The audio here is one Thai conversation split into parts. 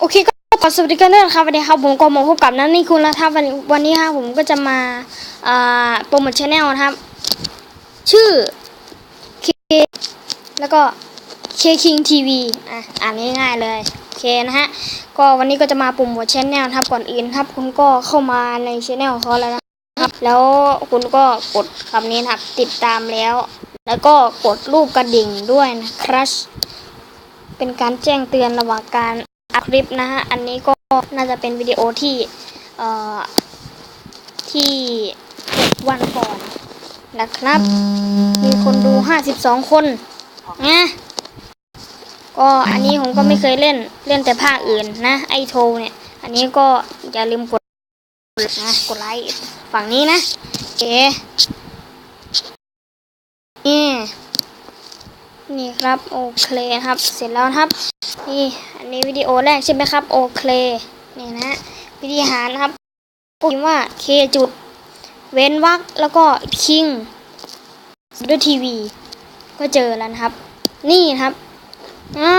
โอเคก็ขอสวัสดีกันด้วยนะครับวันนี้ครับผมก็มาพบกับนันนี่คุณแล้วครับวันวันนี้ครับผมก็จะมาโปรโมทชแนลนะครับ ชื่อเคแล้วก็เคคิงทีวีอะอ่านง่ายๆเลยโอเคนะฮะก็วันนี้ก็จะมาโปรโมทชแนลครับก่อนอื่นครับ คุณก็เข้ามาในชแนลเขาแล้วนะครับ แล้วคุณก็กดคำนี้ครับติดตามแล้ว แล้วก็กดรูปกระดิ่งด้วยนะครับเป็นการแจ้งเตือนระหว่างการ อัดคลิปนะฮะ อันนี้ก็น่าจะเป็นวิดีโอที่ เอ่อ ที่วันก่อนนะครับ มีคนดู52คนนะก็อันนี้ผมก็ไม่เคยเล่น เล่นแต่ภาคอื่นนะ ไอโทเนี่ย อันนี้ก็อย่าลืมกดนะกดไลค์ฝั่งนี้นะโอเคนี่นี่ครับ โอเคครับ เสร็จแล้วครับ นี่อันนี้วิดีโอแรกใช่ไหมครับ โอเคนี่นะวิธีหารนะครับพิมพ์ว่าเคจุดเว้นวรรคแล้วก็คิงด้วยทีวีก็เจอแล้วนะครับ นี่นะครับอ๋อ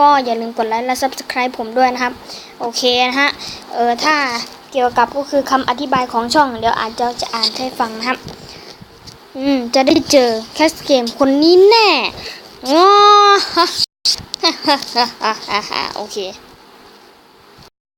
ก็อย่าลืมกดไลค์และ subscribe ผมด้วยนะครับ โอเคนะฮะเออถ้าเกี่ยวกับก็คือคำอธิบายของช่อง เดี๋ยวอาจจะจะอ่านให้ฟังนะครับ อืม จะได้เจอแคสเกมคนนี้แน่อ๋อ โอเค